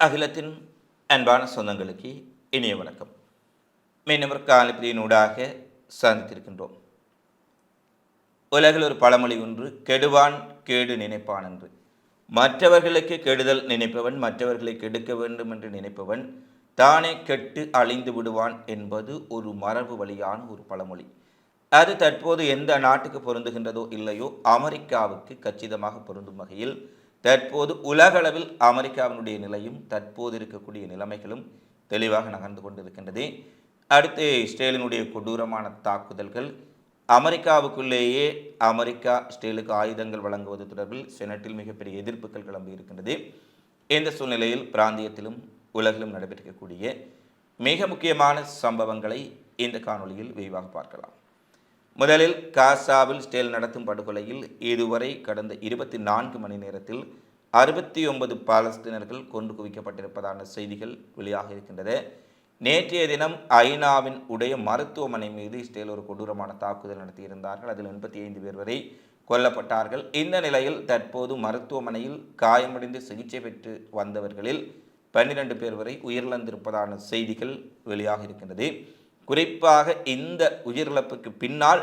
அகிலத்தின் அன்பான சொந்தங்களுக்கு இனிய வணக்கம். மீனவர் காலப்பிரியினூடாக சந்தித்திருக்கின்றோம். உலகில் ஒரு பழமொழி ஒன்று கெடுவான் கேடு நினைப்பான் என்று. மற்றவர்களுக்கு கெடுதல் நினைப்பவன் மற்றவர்களை கெடுக்க வேண்டும் என்று நினைப்பவன் தானே கெட்டு அழிந்து விடுவான் என்பது ஒரு மரபு வழியான ஒரு பழமொழி. அது தற்போது எந்த நாட்டுக்கு பொருந்துகின்றதோ இல்லையோ அமெரிக்காவுக்கு கச்சிதமாக பொருந்தும் வகையில் தற்போது உலகளவில் அமெரிக்காவினுடைய நிலையும் தற்போது இருக்கக்கூடிய நிலைமைகளும் தெளிவாக நகர்ந்து கொண்டிருக்கின்றது. அடுத்து இஸ்ரேலினுடைய கொடூரமான தாக்குதல்கள். அமெரிக்காவுக்குள்ளேயே அமெரிக்கா இஸ்ரேலுக்கு ஆயுதங்கள் வழங்குவது தொடர்பில் செனட்டில் மிகப்பெரிய எதிர்ப்புகள் கிளம்பி இருக்கின்றது. இந்த சூழ்நிலையில் பிராந்தியத்திலும் உலகிலும் நடைபெற்றிருக்கக்கூடிய மிக முக்கியமான சம்பவங்களை இந்த காணொலியில் விரிவாக பார்க்கலாம். முதலில் காசாவில் ஸ்டேல் நடத்தும் படுகொலையில் இதுவரை கடந்த இருபத்தி நான்கு மணி நேரத்தில் அறுபத்தி ஒன்பது பாலஸ்தீனர்கள் கொண்டு குவிக்கப்பட்டிருப்பதான செய்திகள் வெளியாக இருக்கின்றது. நேற்றைய தினம் ஐநாவின் உடைய மருத்துவமனை மீது இஸ்ரேல் ஒரு கொடூரமான தாக்குதல் நடத்தியிருந்தார்கள். அதில் எண்பத்தி ஐந்து பேர் வரை கொல்லப்பட்டார்கள். இந்த நிலையில் தற்போது மருத்துவமனையில் காயமடைந்து சிகிச்சை பெற்று வந்தவர்களில் பன்னிரண்டு பேர் வரை உயிரிழந்திருப்பதான செய்திகள் வெளியாக இருக்கின்றது. குறிப்பாக இந்த உயிரிழப்புக்கு பின்னால்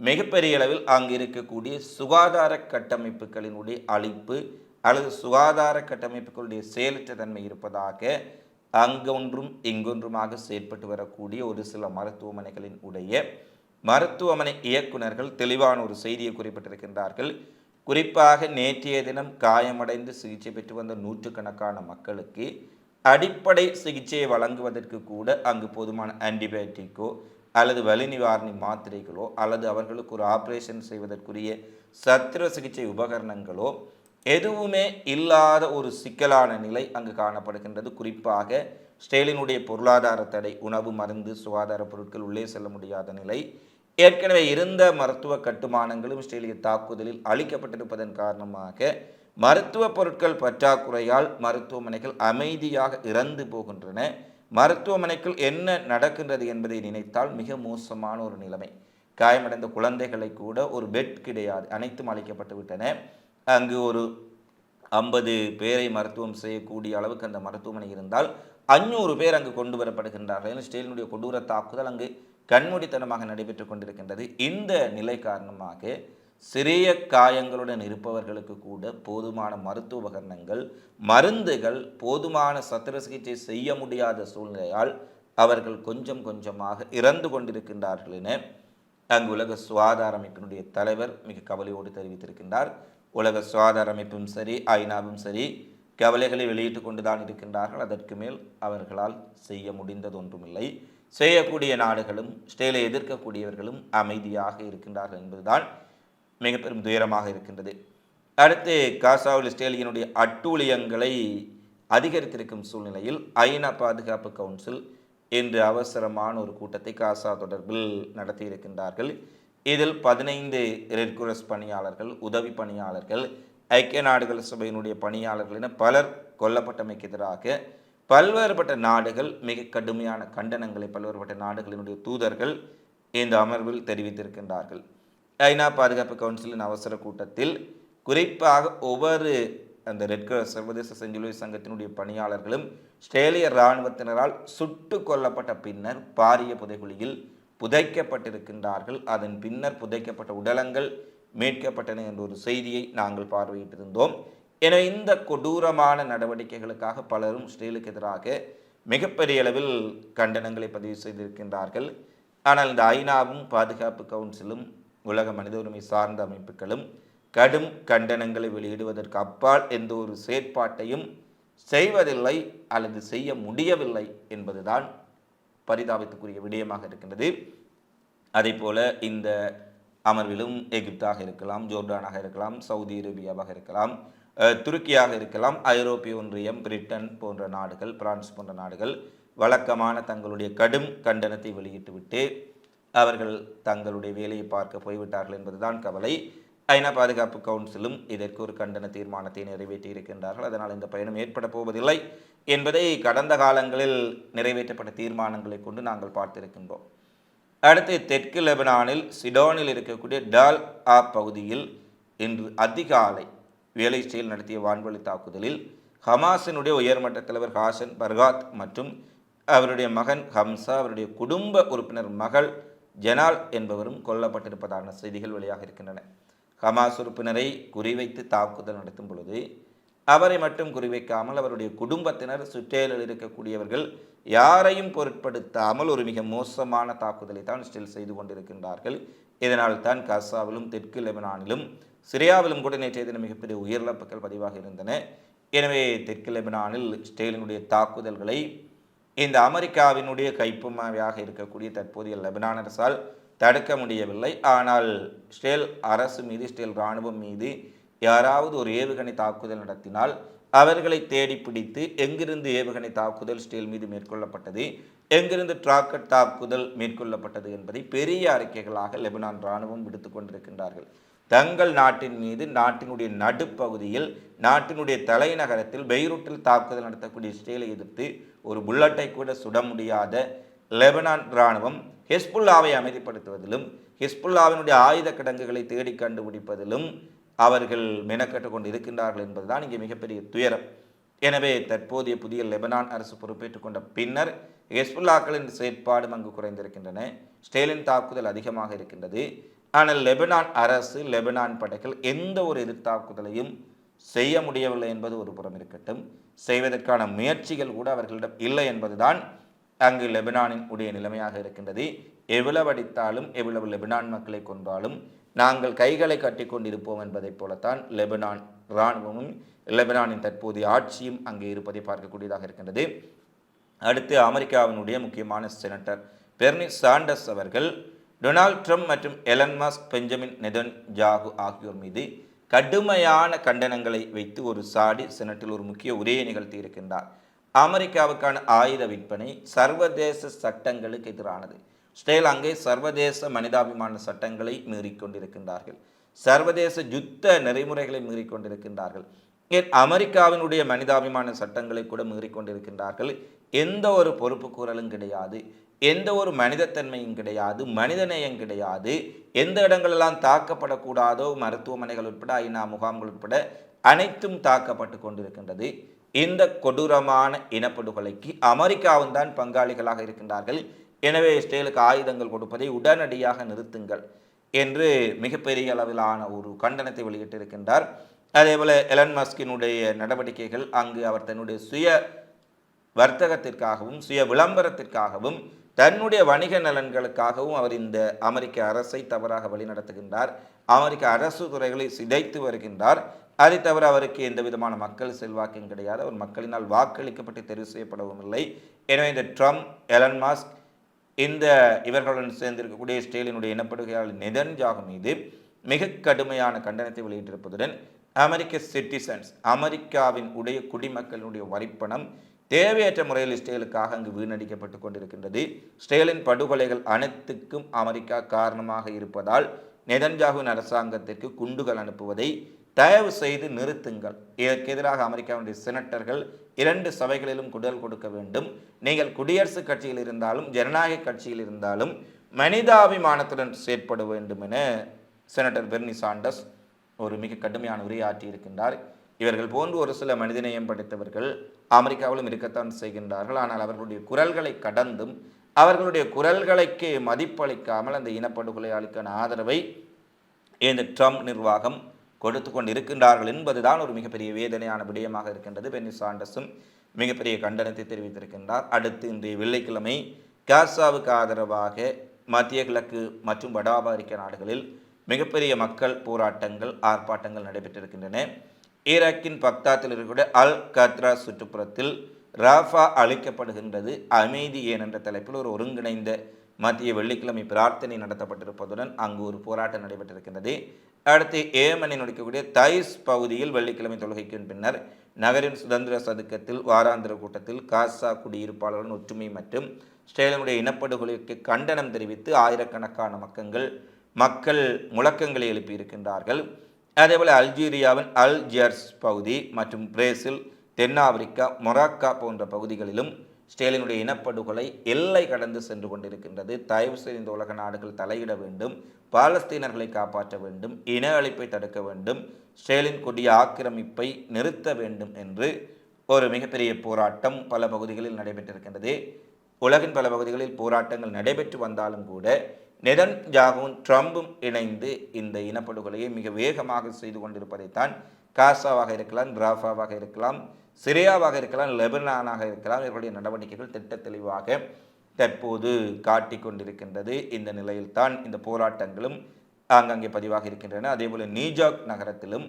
மிகப்பெரிய அளவில் அங்கு இருக்கக்கூடிய சுகாதார கட்டமைப்புகளினுடைய அழிப்பு அல்லது சுகாதார கட்டமைப்புகளுடைய செயலற்ற தன்மை இருப்பதாக அங்கொன்றும் இங்கொன்றுமாக செயற்பட்டு வரக்கூடிய ஒரு சில மருத்துவமனைகளின் உடைய மருத்துவமனை இயக்குநர்கள் தெளிவான ஒரு செய்தியை குறிப்பிட்டிருக்கின்றார்கள். குறிப்பாக நேற்றைய தினம் காயமடைந்து சிகிச்சை பெற்று வந்த நூற்றுக்கணக்கான மக்களுக்கு அடிப்படை சிகிச்சையை வழங்குவதற்கு கூட அங்கு போதுமான ஆன்டிபயோட்டிக்கோ அல்லது வலி நிவாரணி மாத்திரைகளோ அல்லது அவர்களுக்கு ஒரு ஆப்ரேஷன் செய்வதற்குரிய சத்திர சிகிச்சை உபகரணங்களோ எதுவுமே இல்லாத ஒரு சிக்கலான நிலை அங்கு காணப்படுகின்றது. குறிப்பாக ஸ்டேலினுடைய பொருளாதார தடை உணவு மருந்து சுகாதார பொருட்கள் உள்ளே செல்ல முடியாத நிலை. ஏற்கனவே இருந்த மருத்துவ கட்டுமானங்களும் ஸ்டேலிய தாக்குதலில் அளிக்கப்பட்டிருப்பதன் காரணமாக மருத்துவ பொருட்கள் பற்றாக்குறையால் மருத்துவமனைகள் அமைதியாக இறந்து போகின்றன. மருத்துவமனைக்குள் என்ன நடக்கின்றது என்பதை நினைத்தால் மிக மோசமான ஒரு நிலைமை. காயமடைந்த குழந்தைகளை கூட ஒரு பெட் கிடையாது. அனைத்தும் அளிக்கப்பட்டு விட்டன. அங்கு ஒரு ஐம்பது பேரை மருத்துவம் செய்யக்கூடிய அளவுக்கு அந்த மருத்துவமனை இருந்தால் அஞ்சூறு பேர் அங்கு கொண்டு வரப்படுகின்றார்கள். ஸ்டேலினுடைய கொடூர தாக்குதல் அங்கு கண்மூடித்தனமாக நடைபெற்று கொண்டிருக்கின்றது. இந்த நிலை காரணமாக சிறிய காயங்களுடன் இருப்பவர்களுக்கு கூட போதுமான மருத்துவ உபகரணங்கள் மருந்துகள் போதுமான சத்திர சிகிச்சை செய்ய முடியாத சூழ்நிலையால் அவர்கள் கொஞ்சம் கொஞ்சமாக இறந்து கொண்டிருக்கின்றார்கள் என அங்கு உலக சுகாதார அமைப்பினுடைய தலைவர் மிக கவலையோடு தெரிவித்திருக்கின்றார். உலக சுகாதார அமைப்பும் சரி ஐநாவும் சரி கவலைகளை வெளியிட்டு கொண்டுதான் இருக்கின்றார்கள். அதற்கு மேல் அவர்களால் செய்ய முடிந்தது ஒன்றுமில்லை செய்யக்கூடிய நாடுகளும் ஸ்டேலை எதிர்க்கக்கூடியவர்களும் அமைதியாக இருக்கின்றார்கள் என்பதுதான் மிக பெரும் துயரமாக இருக்கின்றது. அடுத்து காசாவில் இஸ்ரேலியனுடைய அட்டூழியங்களை அதிகரித்திருக்கும் சூழ்நிலையில் ஐநா பாதுகாப்பு கவுன்சில் இன்று அவசரமான ஒரு கூட்டத்தை காசா தொடர்பில் நடத்தியிருக்கின்றார்கள். இதில் பதினைந்து ரெட்குரஸ் பணியாளர்கள் உதவி பணியாளர்கள் ஐக்கிய நாடுகள் சபையினுடைய பணியாளர்கள் என பலர் கொல்லப்பட்டமைக்கு எதிராக பல்வேறுபட்ட நாடுகள் மிக கடுமையான கண்டனங்களை பல்வேறுபட்ட நாடுகளினுடைய தூதர்கள் இந்த அமர்வில் தெரிவித்திருக்கின்றார்கள். ஐநா பாதுகாப்பு கவுன்சிலின் அவசர கூட்டத்தில் குறிப்பாக ஒவ்வொரு அந்த ரெட் கிராஸ் சர்வதேச செஞ்சிலுவை சங்கத்தினுடைய பணியாளர்களும் ஸ்ட்ரேலிய இராணுவத்தினரால் சுட்டு கொல்லப்பட்ட பின்னர் பாரிய புதைகுழியில் புதைக்கப்பட்டிருக்கின்றார்கள். அதன் பின்னர் புதைக்கப்பட்ட உடலங்கள் மீட்கப்பட்டன என்ற ஒரு செய்தியை நாங்கள் பார்வையிட்டிருந்தோம். என இந்த கொடூரமான நடவடிக்கைகளுக்காக பலரும் இஸ்ரேலுக்கு எதிராக மிகப்பெரிய அளவில் கண்டனங்களை பதிவு செய்திருக்கின்றார்கள். ஆனால் இந்த ஐநாவும் பாதுகாப்பு கவுன்சிலும் உலக மனித உரிமை சார்ந்த அமைப்புகளும் கடும் கண்டனங்களை வெளியிடுவதற்கு அப்பால் எந்த ஒரு செயற்பாட்டையும் செய்வதில்லை அல்லது செய்ய முடியவில்லை என்பதுதான் பரிதாபத்துக்குரிய விடயமாக இருக்கின்றது. அதே போல இந்த அமர்விலும் எகிப்தாக இருக்கலாம் ஜோர்டானாக இருக்கலாம் சவுதி அரேபியாவாக இருக்கலாம் துருக்கியாக இருக்கலாம் ஐரோப்பிய ஒன்றியம் பிரிட்டன் போன்ற நாடுகள் பிரான்ஸ் போன்ற நாடுகள் வழக்கமான தங்களுடைய கடும் கண்டனத்தை வெளியிட்டுவிட்டு அவர்கள் தங்களுடைய வேலையை பார்க்க போய்விட்டார்கள் என்பதுதான் கவலை. ஐநா பாதுகாப்பு கவுன்சிலும் இதற்கு ஒரு கண்டன தீர்மானத்தை நிறைவேற்றியிருக்கின்றார்கள் அதனால் இந்த பயணம் ஏற்பட போவதில்லை என்பதை கடந்த காலங்களில் நிறைவேற்றப்பட்ட தீர்மானங்களை கொண்டு நாங்கள் பார்த்திருக்கின்றோம். அடுத்து தெற்கு லெபனானில் சிடோனில் இருக்கக்கூடிய டால் ஆ பகுதியில் இன்று அதிகாலை வேலை செயல் நடத்திய வான்வழி தாக்குதலில் ஹமாஸினுடைய உயர்மட்ட தலைவர் ஹாசன் பர்காத் மற்றும் அவருடைய மகன் ஹம்சா அவருடைய குடும்ப உறுப்பினர் மகள் ஜனால் என்பவரும் கொல்லப்பட்டிருப்பதான செய்திகள் வெளியாக இருக்கின்றன. ஹமாஸ் உறுப்பினரை குறிவைத்து தாக்குதல் நடத்தும் பொழுது அவரை மட்டும் குறிவைக்காமல் அவருடைய குடும்பத்தினர் சுற்றேலில் இருக்கக்கூடியவர்கள் யாரையும் பொருட்படுத்தாமல் ஒரு மிக மோசமான தாக்குதலை தான் ஸ்டில் செய்து கொண்டிருக்கின்றார்கள். இதனால் தான் கசாவிலும் தெற்கு லெபனானிலும் சிரியாவிலும் கூட நேற்றைய தினம் மிகப்பெரிய உயிரிழப்புகள் பதிவாக இருந்தன. எனவே தெற்கு லெபனானில் ஸ்டெயிலினுடைய தாக்குதல்களை இந்த அமெரிக்காவினுடைய கைப்புமாவையாக இருக்கக்கூடிய தற்போதைய லெபனான் அரசால் தடுக்க முடியவில்லை. ஆனால் ஸ்டேல் அரசு மீது ஸ்டேல் இராணுவம் மீது யாராவது ஒரு ஏவுகணை தாக்குதல் நடத்தினால் அவர்களை தேடி பிடித்து எங்கிருந்து ஏவுகணை தாக்குதல் ஸ்டேல் மீது மேற்கொள்ளப்பட்டது எங்கிருந்து டிராக்கெட் தாக்குதல் மேற்கொள்ளப்பட்டது என்பதை பெரிய அறிக்கைகளாக லெபனான் இராணுவம் விடுத்து கொண்டிருக்கின்றார்கள். தங்கள் நாட்டின் மீது நாட்டினுடைய நடுப்பகுதியில் நாட்டினுடைய தலைநகரத்தில் பெய்ரூட்டில் தாக்குதல் நடத்தக்கூடிய ஸ்டேலை எதிர்த்து ஒரு புல்லட்டை கூட சுட முடியாத லெபனான் இராணுவம் ஹெஸ்புல்லாவை அமைதிப்படுத்துவதிலும் ஹிஸ்புல்லாவினுடைய ஆயுத கிடங்குகளை தேடி கண்டுபிடிப்பதிலும் அவர்கள் மெனக்கட்டு கொண்டு இருக்கின்றார்கள் என்பதுதான் இங்கே மிகப்பெரிய துயரம். எனவே தற்போதைய புதிய லெபனான் அரசு பொறுப்பேற்றுக் கொண்ட பின்னர் ஹெஸ்புல்லாக்களின் செயற்பாடும் அங்கு குறைந்திருக்கின்றன. ஸ்டேலின் தாக்குதல் அதிகமாக இருக்கின்றது. ஆனால் லெபனான் அரசு லெபனான் படைகள் எந்த ஒரு எதிர்த்தாக்குதலையும் செய்ய முடியவில்லை என்பது ஒரு புறம் இருக்கட்டும். செய்வதற்கான முயற்சிகள் கூட அவர்களிடம் இல்லை என்பதுதான் அங்கு லெபனானின் உடைய நிலைமையாக இருக்கின்றது. எவ்வளவு அடித்தாலும் எவ்வளவு லெபனான் மக்களை கொன்றாலும் நாங்கள் கைகளை கட்டி கொண்டிருப்போம் என்பதைப் போலத்தான் லெபனான் இராணுவமும் லெபனானின் தற்போதைய ஆட்சியும் அங்கே இருப்பதை பார்க்கக்கூடியதாக இருக்கின்றது. அடுத்து அமெரிக்காவினுடைய முக்கியமான செனட்டர் பெர்னி சாண்டர்ஸ் அவர்கள் டொனால்ட் ட்ரம்ப் மற்றும் Elon Musk Benjamin Netanyahu ஆகியோர் மீது கடுமையான கண்டனங்களை வைத்து ஒரு சாடி செனட்டில் ஒரு முக்கிய உரையை நிகழ்த்தி இருக்கின்றார். அமெரிக்காவுக்கான ஆயுத விற்பனை சர்வதேச சட்டங்களுக்கு எதிரானது. ஸ்ரீலங்கை அங்கே சர்வதேச மனிதாபிமான சட்டங்களை மீறிக்கொண்டிருக்கின்றார்கள் சர்வதேச யுத்த நெறிமுறைகளை மீறிக்கொண்டிருக்கின்றார்கள் ஏன் அமெரிக்காவினுடைய மனிதாபிமான சட்டங்களை கூட மீறிக்கொண்டிருக்கின்றார்கள் எந்த ஒரு பொறுப்பு கூறலும் கிடையாது. எந்த ஒரு மனிதத்தன்மையும் கிடையாது. மனிதநேயம் கிடையாது. எந்த இடங்களெல்லாம் தாக்கப்படக்கூடாதோ மருத்துவமனைகள் உட்பட ஐநா முகாம்கள் உட்பட அனைத்தும் தாக்கப்பட்டு கொண்டிருக்கின்றது. இந்த கொடூரமான இனப்படுகொலைக்கு அமெரிக்காவும் தான் பங்காளிகளாக இருக்கின்றார்கள். எனவே இஸ்ரேலுக்கு ஆயுதங்கள் கொடுப்பதை உடனடியாக நிறுத்துங்கள் என்று மிகப்பெரிய அளவிலான ஒரு கண்டனத்தை வெளியிட்டிருக்கின்றார். அதேபோல் எலன் மஸ்கினுடைய நடவடிக்கைகள் அங்கு அவர் தன்னுடைய சுய வர்த்தகத்திற்காகவும் சுய விளம்பரத்திற்காகவும் தன்னுடைய வணிக நலன்களுக்காகவும் அவர் இந்த அமெரிக்க அரசை தவறாக வழிநடத்துகின்றார். அமெரிக்க அரசு துறைகளை சிதைத்து வருகின்றார். அதை தவிர அவருக்கு எந்த விதமான மக்கள் செல்வாக்கும் கிடையாது. அவர் மக்களினால் வாக்களிக்கப்பட்டு தெரிவு செய்யப்படவும் இல்லை. எனவே இந்த ட்ரம்ப் எலன் மாஸ்க் இந்த இவர்களுடன் சேர்ந்திருக்கக்கூடிய ஸ்டேலினுடைய இனப்படுகையாளர் நெதன்ஜாகு மீது மிக கடுமையான கண்டனத்தை வெளியிட்டிருப்பதுடன் அமெரிக்க சிட்டிசன்ஸ் அமெரிக்காவின் உடைய குடிமக்களினுடைய வரிப்பணம் தேவையற்ற முறையில் இஸ்ரேலுக்காக அங்கு வீணடிக்கப்பட்டு கொண்டிருக்கின்றது. ஸ்டேலின் படுகொலைகள் அனைத்துக்கும் அமெரிக்கா காரணமாக இருப்பதால் நெதன்ஜாகுவின் அரசாங்கத்திற்கு குண்டுகள் அனுப்புவதை தயவு செய்து நிறுத்துங்கள். இதற்கு எதிராக அமெரிக்காவுடைய செனட்டர்கள் இரண்டு சபைகளிலும் குடல் கொடுக்க வேண்டும். நீங்கள் குடியரசுக் கட்சியில் இருந்தாலும் ஜனநாயக கட்சியில் இருந்தாலும் மனிதாபிமானத்துடன் செயற்பட வேண்டும் என செனட்டர் பெர்னி சாண்டஸ் ஒரு மிக கடுமையான உரையாற்றி இருக்கின்றார். இவர்கள் போன்று ஒரு சில மனிதநேயம் படைத்தவர்கள் அமெரிக்காவிலும் இருக்கத்தான் செய்கின்றார்கள். ஆனால் அவர்களுடைய குரல்களை கடந்தும் அவர்களுடைய குரல்களுக்கு மதிப்பளிக்காமல் அந்த இனப்படுகொலையாளிக்கான ஆதரவை இந்த ட்ரம்ப் நிர்வாகம் கொடுத்து கொண்டு இருக்கின்றார்கள் என்பதுதான் ஒரு மிகப்பெரிய வேதனையான விடயமாக இருக்கின்றது. பென்னி சாண்டஸும் மிகப்பெரிய கண்டனத்தை தெரிவித்திருக்கின்றார். அடுத்து இன்றைய வெள்ளிக்கிழமை காசாவுக்கு ஆதரவாக மத்திய கிழக்கு மற்றும் வட அமெரிக்க நாடுகளில் மிகப்பெரிய மக்கள் போராட்டங்கள் ஆர்ப்பாட்டங்கள் நடைபெற்றிருக்கின்றன. ஈராக்கின் பக்தாத்தில் இருக்கக்கூடிய அல் கத்ரா சுற்றுப்புறத்தில் ராஃபா அளிக்கப்படுகின்றது அமைதி ஏன் என்ற தலைப்பில் ஒரு ஒருங்கிணைந்த மத்திய வெள்ளிக்கிழமை பிரார்த்தனை நடத்தப்பட்டிருப்பதுடன் அங்கு ஒரு போராட்டம் நடைபெற்றிருக்கின்றது. அடுத்து ஏமனில் நடிக்கக்கூடிய தைஸ் பகுதியில் வெள்ளிக்கிழமை தொழுகைக்கு பின்னர் நகரின் சுதந்திர சதுக்கத்தில் வாராந்திர கூட்டத்தில் காசா குடியிருப்பாளர்களின் ஒற்றுமை மற்றும் ஸ்டேலனுடைய இனப்படுகொலைக்கு கண்டனம் தெரிவித்து ஆயிரக்கணக்கான மக்கள் மக்கள் முழக்கங்களை எழுப்பியிருக்கின்றார்கள். அதேபோல் அல்ஜீரியாவின் அல் ஜியர்ஸ் பகுதி மற்றும் பிரேசில் தென்னாப்பிரிக்கா மொராக்கா போன்ற பகுதிகளிலும் ஸ்டேலினுடைய இனப்படுகொலை எல்லை கடந்து சென்று கொண்டிருக்கின்றது. தயவு செய்து இந்த உலக நாடுகள் தலையிட வேண்டும். பாலஸ்தீனர்களை காப்பாற்ற வேண்டும் இன அழிப்பை தடுக்க வேண்டும் ஸ்டேலின் கொடிய ஆக்கிரமிப்பை நிறுத்த வேண்டும் என்று ஒரு மிகப்பெரிய போராட்டம் பல பகுதிகளில் நடைபெற்றிருக்கின்றது. உலகின் பல பகுதிகளில் போராட்டங்கள் நடைபெற்று வந்தாலும் கூட நெதன்ஜாகவும் ட்ரம்பும் இணைந்து இந்த இனப்படுகொலையை மிக வேகமாக செய்து கொண்டிருப்பதைத்தான் காசாவாக இருக்கலாம் ராஃபாவாக இருக்கலாம் சிரியாவாக இருக்கலாம் லெபனானாக இருக்கலாம் இவர்களுடைய நடவடிக்கைகள் திட்ட தெளிவாக தற்போது காட்டிக்கொண்டிருக்கின்றது இந்த நிலையில்தான் இந்த போராட்டங்களும் ஆங்காங்கே பதிவாக இருக்கின்றன. அதேபோல் நியூயார்க் நகரத்திலும்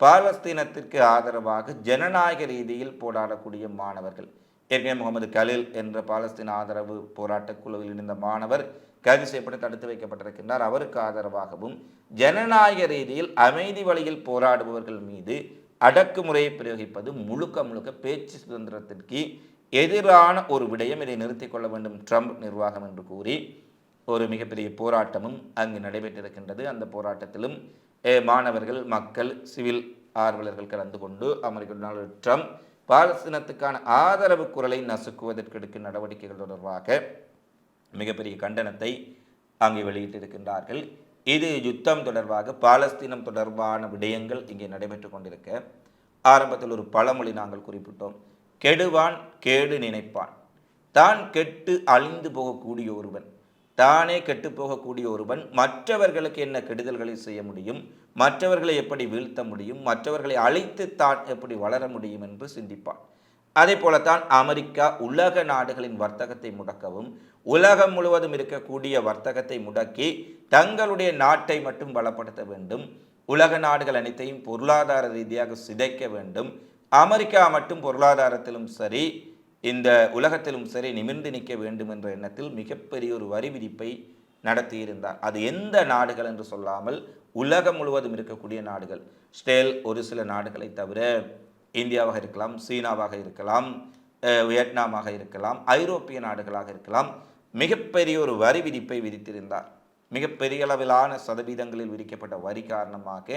பாலஸ்தீனத்திற்கு ஆதரவாக ஜனநாயக ரீதியில் போராடக்கூடிய மாணவர்கள் ஏற்கனவே முகமது கலீல் என்ற பாலஸ்தீன் ஆதரவு போராட்டக் குழுவில் இருந்த மாணவர் கைது செய்யப்பட்டு தடுத்து வைக்கப்பட்டிருக்கின்றார். அவருக்கு ஆதரவாகவும் ஜனநாயக ரீதியில் அமைதி வழியில் போராடுபவர்கள் மீது அடக்குமுறையை பிரயோகிப்பது முழுக்க முழுக்க பேச்சு சுதந்திரத்திற்கு எதிரான ஒரு விடயம் இதை நிறுத்திக் கொள்ள வேண்டும் ட்ரம்ப் நிர்வாகம் என்று கூறி ஒரு மிகப்பெரிய போராட்டமும் அங்கு நடைபெற்றிருக்கின்றது. அந்த போராட்டத்திலும் மாணவர்கள் மக்கள் சிவில் ஆர்வலர்கள் கலந்து கொண்டு அமெரிக்க டொனால்டு ட்ரம்ப் பாலஸ்தீனத்துக்கான ஆதரவு குரலை நசுக்குவதற்கு எடுக்கும் நடவடிக்கைகள் தொடர்பாக மிகப்பெரிய கண்டனத்தை அங்கே வெளியிட்டிருக்கின்றார்கள். இது யுத்தம் தொடர்பாக பாலஸ்தீனம் தொடர்பான விடயங்கள் இங்கே நடைபெற்று கொண்டிருக்க ஆரம்பத்தில் ஒரு பழமொழி நாங்கள் குறிப்பிட்டோம். கெடுவான் கேடு நினைப்பான். தான் கெட்டு அழிந்து போகக்கூடிய ஒருவன். தானே கெட்டு போகக்கூடிய ஒருவன். மற்றவர்களுக்கு என்ன கெடுதல்களை செய்ய முடியும்? மற்றவர்களை எப்படி வீழ்த்த முடியும்? மற்றவர்களை அழித்து தான் எப்படி வளர முடியும் என்று சிந்திப்பான். அதே போலத்தான் அமெரிக்கா உலக நாடுகளின் வர்த்தகத்தை முடக்கவும் உலகம் முழுவதும் இருக்கக்கூடிய வர்த்தகத்தை முடக்கி தங்களுடைய நாட்டை மட்டும் பலப்படுத்த வேண்டும். உலக நாடுகள் அனைத்தையும் பொருளாதார ரீதியாக சிதைக்க வேண்டும். அமெரிக்கா மட்டும் பொருளாதாரத்திலும் சரி இந்த உலகத்திலும் சரி நிமிர்ந்து நிற்க வேண்டும் என்ற எண்ணத்தில் மிகப்பெரிய ஒரு வரி விதிப்பை நடத்தியிருந்தார் அது எந்த நாடுகள் என்று சொல்லாமல் உலகம் முழுவதும் இருக்கக்கூடிய நாடுகள். ஸ்டேல் ஒரு சில நாடுகளை தவிர இந்தியாவாக இருக்கலாம் சீனாவாக இருக்கலாம் வியட்நாமாக இருக்கலாம் ஐரோப்பிய நாடுகளாக இருக்கலாம் மிகப்பெரிய ஒரு வரி விதிப்பை விதித்திருந்தார். மிகப்பெரிய அளவிலான சதவீதங்களில் விதிக்கப்பட்ட வரி காரணமாக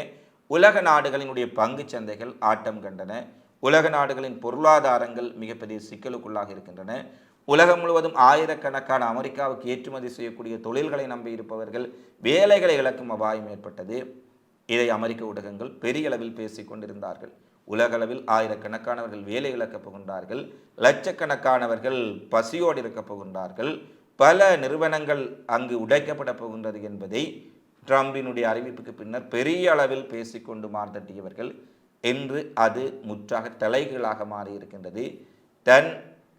உலக நாடுகளினுடைய பங்கு சந்தைகள் ஆட்டம் கண்டன. உலக நாடுகளின் பொருளாதாரங்கள் மிகப்பெரிய சிக்கலுக்குள்ளாக இருக்கின்றன. உலகம் முழுவதும் ஆயிரக்கணக்கான அமெரிக்காவுக்கு ஏற்றுமதி செய்யக்கூடிய தொழில்களை நம்பி இருப்பவர்கள் வேலைகளை இழக்கும் அபாயம் ஏற்பட்டது. இதை அமெரிக்க ஊடகங்கள் பெரிய அளவில் பேசிக் கொண்டிருந்தார்கள். உலகளவில் ஆயிரக்கணக்கானவர்கள் வேலை இழக்கப் போகின்றார்கள். லட்சக்கணக்கானவர்கள் பசியோடு இருக்கப் போகின்றார்கள். பல நிறுவனங்கள் அங்கு உடைக்கப்பட போகின்றது என்பதை ட்ரம்பினுடைய அறிவிப்புக்கு பின்னர் பெரிய அளவில் பேசிக்கொண்டு மார்த்தட்டியவர்கள் என்று அது முற்றாக தலைகீழாக மாறியிருக்கின்றது. தன்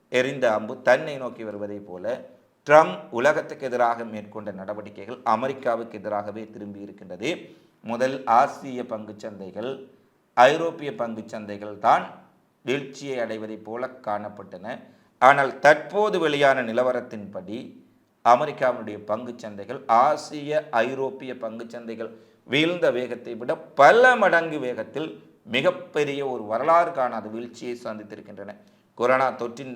எரிந்த அம்பு தன்னை நோக்கி வருவதைப் போல ட்ரம்ப் உலகத்துக்கு எதிராக மேற்கொண்ட நடவடிக்கைகள் அமெரிக்காவுக்கு எதிராகவே திரும்பி இருக்கின்றது. முதல் ஆசிய பங்குச் சந்தைகள் ஐரோப்பிய பங்குச் சந்தைகள் தான் வீழ்ச்சியை அடைவதைப் போல காணப்பட்டன. ஆனால் தற்போது வெளியான நிலவரத்தின்படி அமெரிக்காவினுடைய பங்கு சந்தைகள் ஆசிய ஐரோப்பிய பங்குச் சந்தைகள் வீழ்ந்த வேகத்தை விட பல மடங்கு வேகத்தில் மிகப்பெரிய ஒரு வரலாறு காணாத வீழ்ச்சியை சந்தித்திருக்கின்றன. கொரோனா தொற்றின்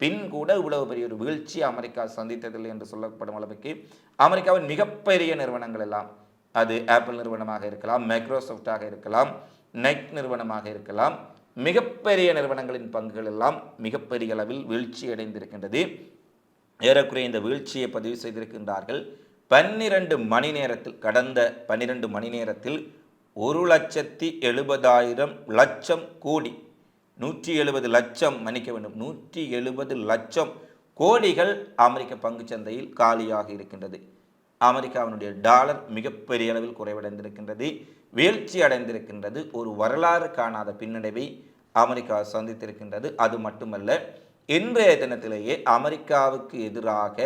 பின் கூட இவ்வளவு பெரிய ஒரு வீழ்ச்சி அமெரிக்கா சந்தித்ததில்லை என்று சொல்லப்படும் அளவுக்கு அமெரிக்காவின் மிகப்பெரிய நிறுவனங்கள் எல்லாம் அது ஆப்பிள் நிறுவனமாக இருக்கலாம் மைக்ரோசாஃப்டாக இருக்கலாம் நெட் நிறுவனமாக இருக்கலாம் மிகப்பெரிய நிறுவனங்களின் பங்குகள் எல்லாம் மிகப்பெரிய அளவில் வீழ்ச்சி அடைந்திருக்கின்றது. ஏறக்குறைய இந்த வீழ்ச்சியை பதிவு செய்திருக்கின்றார்கள். பன்னிரண்டு மணி நேரத்தில் கடந்த பன்னிரண்டு மணி நேரத்தில் ஒரு லட்சத்தி எழுபதாயிரம் லட்சம் கோடி நூற்றி எழுபது லட்சம் மன்னிக்க வேண்டும் நூற்றி எழுபது லட்சம் கோடிகள் அமெரிக்க பங்கு சந்தையில் காலியாக இருக்கின்றது. அமெரிக்காவினுடைய டாலர் மிகப்பெரிய அளவில் குறைவடைந்திருக்கின்றது. வீழ்ச்சி அடைந்திருக்கின்றது. ஒரு வரலாறு காணாத பின்னடைவை அமெரிக்கா சந்தித்திருக்கின்றது. அது மட்டுமல்ல இன்றைய தினத்திலேயே அமெரிக்காவுக்கு எதிராக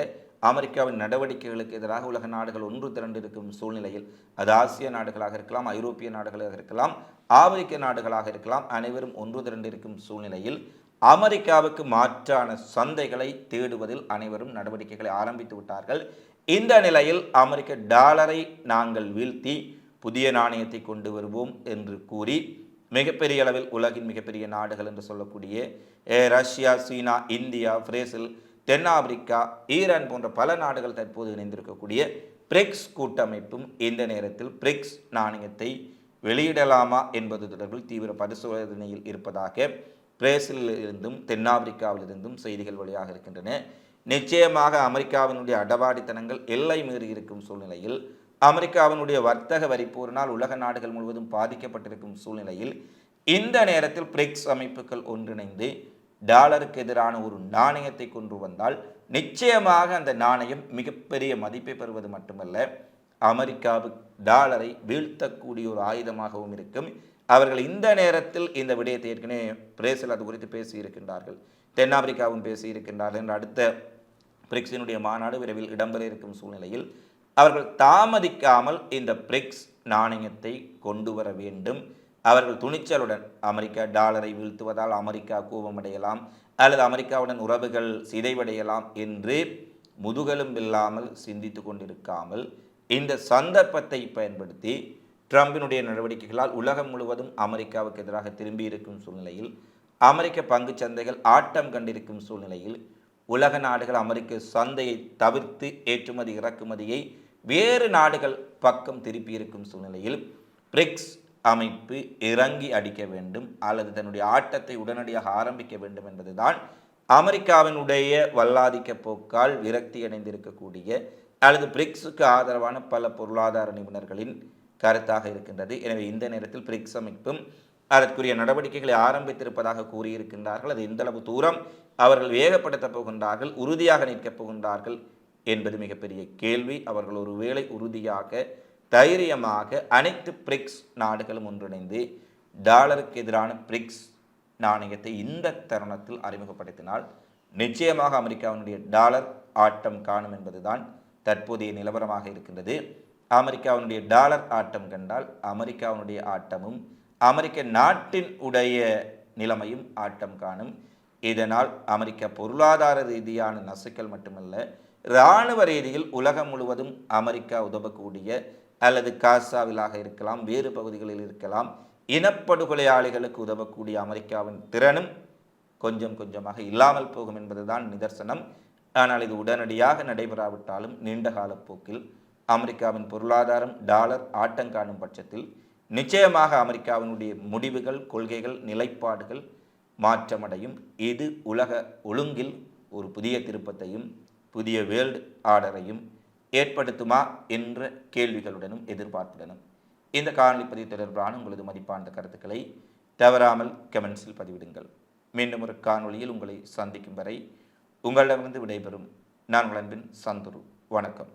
அமெரிக்காவின் நடவடிக்கைகளுக்கு எதிராக உலக நாடுகள் ஒன்று திரண்டிருக்கும் சூழ்நிலையில் அது ஆசிய நாடுகளாக இருக்கலாம் ஐரோப்பிய நாடுகளாக இருக்கலாம் ஆப்பிரிக்க நாடுகளாக இருக்கலாம் அனைவரும் ஒன்று திரண்டிருக்கும் சூழ்நிலையில் அமெரிக்காவுக்கு மாற்றான சந்தைகளை தேடுவதில் அனைவரும் நடவடிக்கைகளை ஆரம்பித்து விட்டார்கள். இந்த நிலையில் அமெரிக்க டாலரை நாங்கள் வீழ்த்தி புதிய நாணயத்தை கொண்டு வருவோம் என்று கூறி மிகப்பெரிய அளவில் உலகின் மிகப்பெரிய நாடுகள் என்று சொல்லக்கூடிய ரஷ்யா சீனா இந்தியா பிரேசில் தென்னாப்பிரிக்கா ஈரான் போன்ற பல நாடுகள் தற்போது இணைந்திருக்கக்கூடிய பிரிக்ஸ் கூட்டமைப்பும் இந்த நேரத்தில் பிரிக்ஸ் நாணயத்தை வெளியிடலாமா என்பது தொடர்பில் தீவிர பரிசோதனையில் இருப்பதாக பிரேசிலில் இருந்தும் தென்னாப்பிரிக்காவிலிருந்தும் செய்திகள் வெளியாக இருக்கின்றன. நிச்சயமாக அமெரிக்காவினுடைய அடவாடித்தனங்கள் எல்லை மீறி இருக்கும் சூழ்நிலையில் அமெரிக்காவினுடைய வர்த்தக வரிப்போரினால் உலக நாடுகள் முழுவதும் பாதிக்கப்பட்டிருக்கும் சூழ்நிலையில் இந்த நேரத்தில் பிரிக்ஸ் அமைப்புகள் ஒன்றிணைந்து டாலருக்கு எதிரான ஒரு நாணயத்தை கொண்டு வந்தால் நிச்சயமாக அந்த நாணயம் மிகப்பெரிய மதிப்பை பெறுவது மட்டுமல்ல அமெரிக்காவு டாலரை வீழ்த்தக்கூடிய ஒரு ஆயுதமாகவும் இருக்கும். அவர்கள் இந்த நேரத்தில் இந்த விடயத்தை ஏற்கனவே பிரேசில் அது குறித்து பேசியிருக்கின்றார்கள் தென்னாப்பிரிக்காவும் பேசியிருக்கின்றார்கள். என்ற அடுத்த பிரிக்ஸினுடைய மாநாடு விரைவில் இடம்பெற இருக்கும் சூழ்நிலையில் அவர்கள் தாமதிக்காமல் இந்த பிரிக்ஸ் நாணயத்தை கொண்டு வர வேண்டும். அவர்கள் துணிச்சலுடன் அமெரிக்கா டாலரை வீழ்த்துவதால் அமெரிக்கா கோபமடையலாம் அல்லது அமெரிக்காவுடன் உறவுகள் சிதைவடையலாம் என்று முதுகலும் இல்லாமல் சிந்தித்து கொண்டிருக்காமல் இந்த சந்தர்ப்பத்தை பயன்படுத்தி ட்ரம்பினுடைய நடவடிக்கைகளால் உலகம் முழுவதும் அமெரிக்காவுக்கு எதிராக திரும்பி இருக்கும் சூழ்நிலையில் அமெரிக்க பங்கு சந்தைகள் ஆட்டம் கண்டிருக்கும் சூழ்நிலையில் உலக நாடுகள் அமெரிக்க சந்தையை தவிர்த்து ஏற்றுமதி இறக்குமதியை வேறு நாடுகள் பக்கம் திருப்பியிருக்கும் சூழ்நிலையில் பிரிக்ஸ் அமைப்பு இறங்கி அடிக்க வேண்டும் அல்லது தன்னுடைய ஆட்டத்தை உடனடியாக ஆரம்பிக்க வேண்டும் என்பதுதான் அமெரிக்காவினுடைய வல்லாதிக்க போக்கால் விரக்தி அடைந்திருக்கக்கூடிய அல்லது பிரிக்ஸுக்கு ஆதரவான பல பொருளாதார நிபுணர்களின் கருத்தாக இருக்கின்றது. எனவே இந்த நேரத்தில் பிரிக்ஸ் அமைப்பும் அதற்குரிய நடவடிக்கைகளை ஆரம்பித்திருப்பதாக கூறியிருக்கின்றார்கள். அது எந்தளவு தூரம் அவர்கள் வேகப்படுத்தப் போகின்றார்கள் உறுதியாக நிற்கப் போகின்றார்கள் என்பது மிகப்பெரிய கேள்வி. அவர்கள் ஒருவேளை உறுதியாக தைரியமாக அனைத்து பிரிக்ஸ் நாடுகளும் ஒன்றிணைந்து டாலருக்கு எதிரான பிரிக்ஸ் நாணயத்தை இந்த தருணத்தில் அறிமுகப்படுத்தினால் நிச்சயமாக அமெரிக்காவினுடைய டாலர் ஆட்டம் காணும் என்பதுதான் தற்போதைய நிலவரமாக இருக்கின்றது. அமெரிக்காவினுடைய டாலர் ஆட்டம் கண்டால் அமெரிக்காவினுடைய ஆட்டமும் அமெரிக்க நாட்டின் உடைய நிலைமையும் ஆட்டம் காணும். இதனால் அமெரிக்க பொருளாதார ரீதியான நசுக்கள் மட்டுமல்ல இராணுவ ரீதியில் உலகம் முழுவதும் அமெரிக்கா உதவக்கூடிய அல்லது காசாவிலாக இருக்கலாம் வேறு பகுதிகளில் இருக்கலாம் இனப்படுகொலையாளிகளுக்கு உதவக்கூடிய அமெரிக்காவின் திறனும் கொஞ்சம் கொஞ்சமாக இல்லாமல் போகும் என்பதுதான் நிதர்சனம். ஆனால் இது உடனடியாக நடைபெறாவிட்டாலும் நீண்ட கால போக்கில் அமெரிக்காவின் பொருளாதாரம் டாலர் ஆட்டம் காணும் பட்சத்தில் நிச்சயமாக அமெரிக்காவினுடைய முடிவுகள் கொள்கைகள் நிலைப்பாடுகள் மாற்றமடையும். இது உலக ஒழுங்கில் ஒரு புதிய திருப்பத்தையும் புதிய வேர்ல்டு ஆர்டரையும் ஏற்படுத்துமா என்ற கேள்விகளுடனும் எதிர்பார்ப்புடனும் இந்த காணொலி பதிவு தொடர்பான உங்களது மதிப்பான கருத்துக்களை தவறாமல் கமெண்ட்ஸில் பதிவிடுங்கள். மீண்டும் ஒரு காணொளியில் உங்களை சந்திக்கும் வரை உங்களிடமிருந்து விடைபெறும். நான் உங்கள் அன்பின் சந்துரு. வணக்கம்.